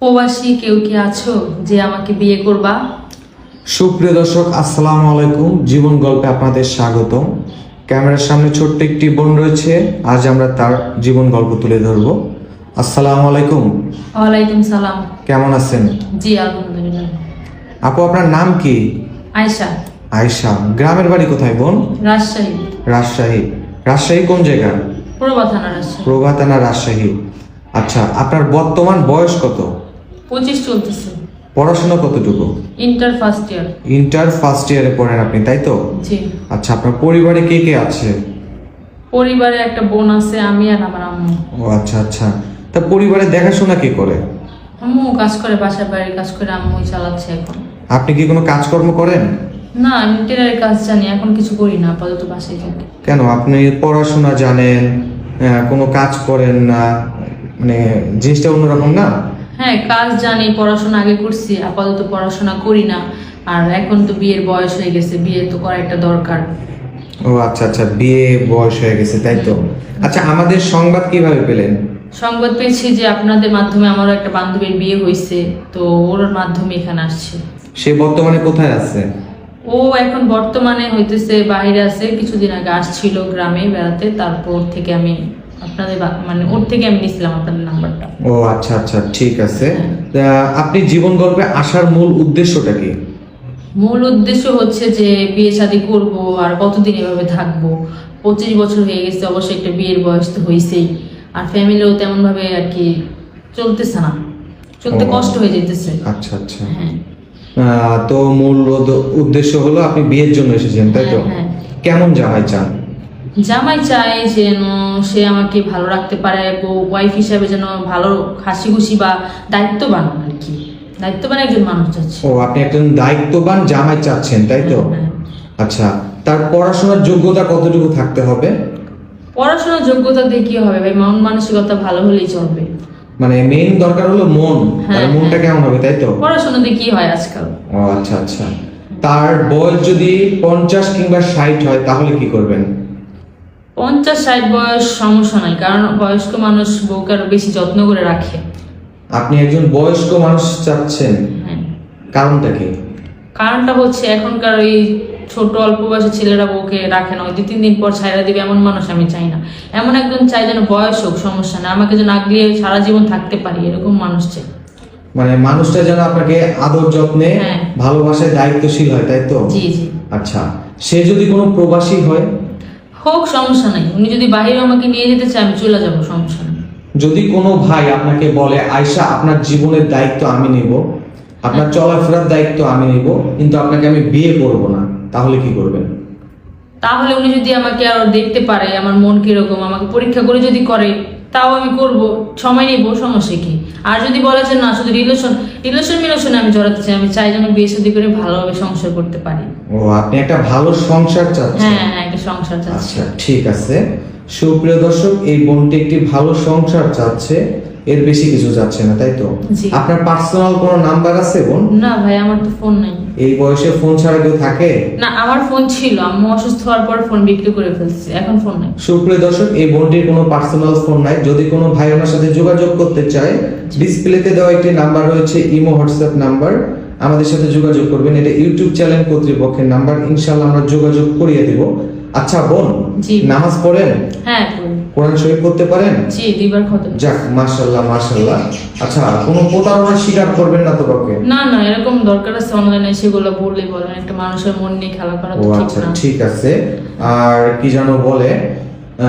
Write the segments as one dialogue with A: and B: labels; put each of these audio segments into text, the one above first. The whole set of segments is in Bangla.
A: প্রবাসী কেউ কি আছো যে আমাকে বিয়ে করবা?
B: সুপ্রিয় দর্শক আসসালামু আলাইকুম। জীবন গল্পে আপনাদের স্বাগতম। ক্যামেরার সামনে ছোট্ট একটি বোন রয়েছে। আজ আমরা তার জীবন গল্প তুলে ধরব। আসসালামু আলাইকুম।
A: ওয়ালাইকুম সালাম।
B: কেমন আছেন?
A: জি আলহামদুলিল্লাহ।
B: আপু আপনার নাম কি?
A: আয়শা।
B: আয়শা। গ্রামের বাড়ি কোথায় বোন?
A: রাজশাহী।
B: রাজশাহী। রাজশাহী কোন জায়গা?
A: প্রভা থানা রাজশাহী।
B: প্রভাতানা রাজশাহী। আচ্ছা আপনার বর্তমান বয়স কত?
A: পঁচিশ চলতেছে।
B: পড়াশোনা কতটুকু?
A: Inter first year
B: inter first ইয়ারে পড়েন আপনি তাই তো?
A: জি।
B: আচ্ছা আপনার পরিবারে কে কে আছে?
A: পরিবারে একটা বোন আছে আমি আর আমার আম্মু।
B: ও আচ্ছা আচ্ছা। তা পরিবারে দেখাশোনা কে করে?
A: আম্মু কাজ করে বাসার বাড়ির কাজ করে আম্মুই চালাচ্ছে এখন।
B: আপনি কি কোনো কাজকর্ম করেন?
A: না আমি টেলারের কাজ জানি এখন কিছু করি না আপাতত বাসায় থাকি।
B: কেন আপনি পড়াশোনা জানেন কোনো কাজ করেন না মানে জিনিসটা অন্যরকম না?
A: হ্যাঁ কাজ জানি পড়াশোনা আগে করছি আপাতত পড়াশোনা করি না। আর এখন তো বিয়ের বয়স হয়ে গেছে বিয়ে তো করা একটা দরকার।
B: ও আচ্ছা আচ্ছা বিয়ে বয়স হয়ে গেছে তাই তো? আচ্ছা আমাদের সংবাদ কীভাবে পেলেন?
A: সংবাদ পেয়েছি যে আপনাদের মাধ্যমে আমারও একটা বান্ধবীর বিয়ে হয়েছে তো ওর মাধ্যমে এখানে আসছে।
B: সে বর্তমানে কোথায় আছে?
A: ও এখন বর্তমানে হইতেছে বাইরে আছে কিছুদিন আগে আসছিল গ্রামে বেড়াতে তারপর থেকে আমি আপনাদের মানে ওর থেকে আমি নিছিলাম আপনাদের নাম্বারটা।
B: ও আচ্ছা আচ্ছা ঠিক আছে। তা আপনি জীবন গল্পে আসার মূল উদ্দেশ্যটা কি?
A: মূল উদ্দেশ্য হচ্ছে যে বিয়ে শাদী করব আর কতদিন এভাবে থাকব। পঁচিশ বছর হয়ে গেছে অবশ্যই একটা বিয়ের বয়স তো হয়েছেই। আর ফ্যামিলিও তেমন ভাবে আর কি চলতেছে না। চলতে কষ্ট হয়ে যেতেছে।
B: আচ্ছা আচ্ছা।
A: হ্যাঁ।
B: তো মূল উদ্দেশ্য হলো আপনি বিয়ের জন্য এসেছেন তাই তো?
A: হ্যাঁ, হ্যাঁ।
B: কেমন জামাই চান।
A: জামাই চাই যেন সে আমাকে ভালো রাখতে পারে ওয়াইফ হিসাবে যেন ভালো হাসি খুশি বা দায়িত্ববান আর কি। দায়িত্ববান একজন মানুষ চাচ্ছে।
B: ও আপনি একজন দায়িত্ববান জামাই চাচ্ছেন তাই তো?
A: হ্যাঁ।
B: আচ্ছা তার পড়াশোনার যোগ্যতা কতটুকু থাকতে হবে?
A: পড়াশোনার যোগ্যতা দিয়ে কি হবে ভাই? মন মানসিকতা ভালো হলেই চলবে।
B: মানে মেইন দরকার হলো মন তার
A: হ্যাঁ,
B: মনটা
A: হ্যাঁ।
B: কেমন হবে তাই তো?
A: পড়াশোনা দিয়ে কি হয় আজকাল?
B: ও আচ্ছা আচ্ছা। তার বয়স যদি পঞ্চাশ কিংবা ষাট হয় তাহলে কি করবেন?
A: পঞ্চাশ ষাট বয়স সমস্যা নাই কারণ বয়স্ক মানুষ বউকে আরও বেশি যত্ন করে রাখে।
B: আপনি একজন বয়স্ক মানুষ চাচ্ছেন।
A: হ্যাঁ।
B: কারণটা কি?
A: কারণটা হচ্ছে এখনকার ওই ছোট অল্প বয়সী ছেলেরা বউকে রাখে না। ওই দু তিন দিন পর ছাইরা দিবে এমন মানুষ আমি চাই না। এমন একজন চাই যেন বয়স হোক সমস্যা না আমাকে যেন আগলিয়ে সারা জীবন থাকতে পারি এরকম মানুষ চাই।
B: মানে মানুষটা যেন আপনাকে আদর যত্নে
A: হ্যাঁ।
B: ভালোবাসায় দায়িত্বশীল হয় তাই তো?
A: জি জি।
B: আচ্ছা সে যদি কোনো প্রবাসী হয়
A: হোক সমস্যা নাই। উনি যদি বাইরে আমাকে নিয়ে যেতে চায় আমি চলে যাব সমস্যা নেই।
B: যদি কোনো ভাই আপনাকে বলে আয়শা আপনার জীবনের দায়িত্ব আমি নিব আপনার চলাফেরার দায়িত্ব আমি নিব কিন্তু আপনাকে আমি বিয়ে করব না তাহলে কি করবেন?
A: তাহলে উনি যদি আমাকে আরও দেখতে পারে আমার মন কীরকম আমাকে পরীক্ষা করে যদি করে তাও আমি করব সময় নিব সমস্যা কি? আর যদি বলা যে না শুধু রিলেশন রিলেশন মিলেশনে আমি জড়াতে চাই আমি চাই যেন বিয়ে শাদী করে ভালোভাবে সংসার করতে পারি।
B: ও আপনি একটা ভালো সংসার চাচ্ছেন।
A: হ্যাঁ হ্যাঁ একটা সংসার চাচ্ছি।
B: আচ্ছা ঠিক আছে। সুপ্রিয় দর্শক এই বোনটি একটি ভালো সংসার চাচ্ছে। এর বেশি কিছু যাচ্ছে না তাই তো? আপনার পার্সোনাল কোনো নাম্বার আছে বোন?
A: না ভাই আমার তো ফোন নাই।
B: এই বয়সে ফোন ছাড়া কেউ থাকে?
A: না আমার ফোন ছিল আম্মু অসুস্থ হওয়ার পর ফোন বিক্রি করে ফেলছি এখন ফোন নাই।
B: সুপ্রিয় দর্শক এই বোনটির কোনো পার্সোনাল ফোন নাই। যদি কোনো ভাই ওনার সাথে যোগাযোগ করতে চায় ডিসপ্লেতে দেওয়া একটি নাম্বার রয়েছে ইমো হোয়াটসঅ্যাপ নাম্বার আমাদের সাথে যোগাযোগ করবেন। এটা ইউটিউব চ্যানেল কর্তৃপক্ষের নাম্বার ইনশাল্লাহ আমরা যোগাযোগ করিয়ে দিব। আচ্ছা বোন
A: জি।
B: নামাজ পড়েন?
A: হ্যাঁ
B: কোরআন শরীফ করতে পারেন?
A: জি দুইবার খতম।
B: যাক মাশাল্লাহ মাশাল্লাহ আচ্ছা কোনো প্রতারণার শিকার করবেন না তো কাউকে
A: না না এরকম দরকার আছে অনলাইনে সেগুলো বললেই বলেন একটা মানুষের মন নিয়ে খেলা করা তো ঠিক
B: আচ্ছা
A: না।
B: ঠিক আছে। আর কি যেন বলে আহ,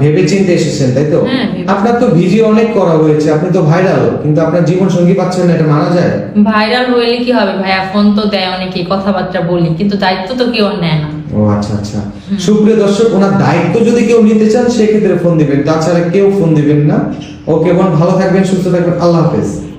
B: ভেবে চিন্তে এসেছেন তাই তো?
A: হ্যাঁ,
B: আপনার তো ভিডিও অনেক করা হয়েছে আপনি তো ভাইরাল কিন্তু আপনার জীবন সঙ্গী পাচ্ছেন না এটা মানা যায়?
A: ভাইরাল হইলে কি হবে ভাইয়া? ফোন তো দেয় অনেকে কথাবার্তা বলি কিন্তু দায়িত্ব তো কেউ নেয় না।
B: ও আচ্ছা আচ্ছা। সুপ্রিয় দর্শক, ওনার দায়িত্ব যদি কেউ নিতে চান, সেক্ষেত্রে ফোন দিবেন। তাছাড়া কেউ ফোন দিবেন না। ওকে, বোন, ভালো থাকবেন, সুস্থ থাকবেন। আল্লাহ হাফেজ।